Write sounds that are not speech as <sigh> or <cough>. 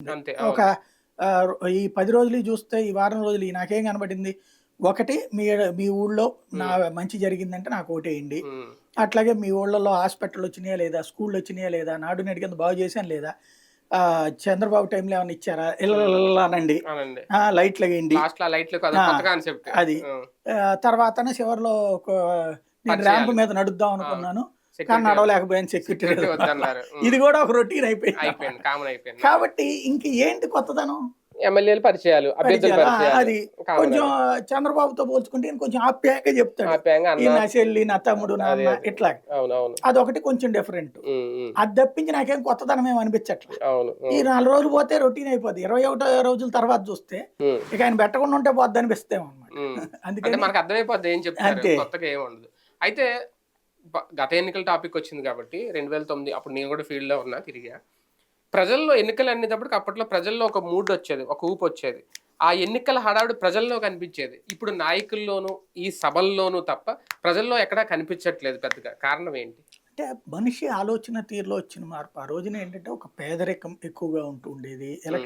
అంతే ఒక ఈ పది రోజులు చూస్తే ఈ వారం రోజులు ఈ నాకేం కనబడింది? ఒకటి మీ మీ ఊళ్ళో నా మంచి జరిగిందంటే నాకు ఓటేయండి. అట్లాగే మీ ఊళ్ళలో హాస్పిటల్ వచ్చినాయా లేదా? స్కూళ్ళు వచ్చినాయా లేదా? నాడు నేడు కింద బాగు చేశాను లేదా? చంద్రబాబు టైంలో ఏమైనా ఇచ్చారా? ఇళ్ళనండి లైట్లు వేయండి అది. తర్వాత చివరిలో ఒక నేను ర్యాంప్. మీద నడుద్దాం అనుకున్నాను కానీ నడవలేకపోయాను సెక్యూరిటీ వద్దన్నారు. <laughs> ఇది కూడా ఒక రొటీన్ అయిపోయింది. అయిపోయింది కామన్ అయిపోయింది. కాబట్టి ఇంక ఏంటి కొత్తదనం? ఎమ్మెల్యేలు పరిచయాలు అది కొంచెం చంద్రబాబుతో పోల్చుకుంటే కొంచెం ఆప్యాయంగా చెప్తాడు. నా చెల్లి నా తమ్ముడు. ఇట్లా అదొకటి కొంచెం డిఫరెంట్ అది తప్పించి నాకేం కొత్తదనం ఏమి అనిపించట్లా ఈ నాలుగు రోజులు పోతే రొటీన్ అయిపోద్ది. ఇరవై ఒకటో రోజుల తర్వాత చూస్తే ఇక ఆయన పెట్టకుండా ఉంటే పోద్ది అనిపిస్తేమో అనమాట <laughs> అందుకని మనకు అర్థమైపోద్ది ఏం చెప్తారు అంతే. కొత్తగా ఉండదు. అయితే గత ఎన్నికల టాపిక్ వచ్చింది కాబట్టి రెండు వేల తొమ్మిది అప్పుడు నేను కూడా ఫీల్డ్లో ఉన్నా తిరిగా. ప్రజల్లో ఎన్నికలు అనేటప్పటికి అప్పట్లో ప్రజల్లో ఒక మూడ్ వచ్చేది ఒక ఊపు వచ్చేది. ఆ ఎన్నికల హడావుడి ప్రజల్లో కనిపించేది. ఇప్పుడు నాయకుల్లోనూ ఈ సభల్లోనూ తప్ప ప్రజల్లో ఎక్కడా కనిపించట్లేదు పెద్దగా. కారణం ఏంటి? అంటే మనిషి ఆలోచన తీరులో వచ్చిన మార్పు. ఆ రోజున ఏంటంటే ఒక పేదరికం ఎక్కువగా ఉంటుండేది ఎలక్షన్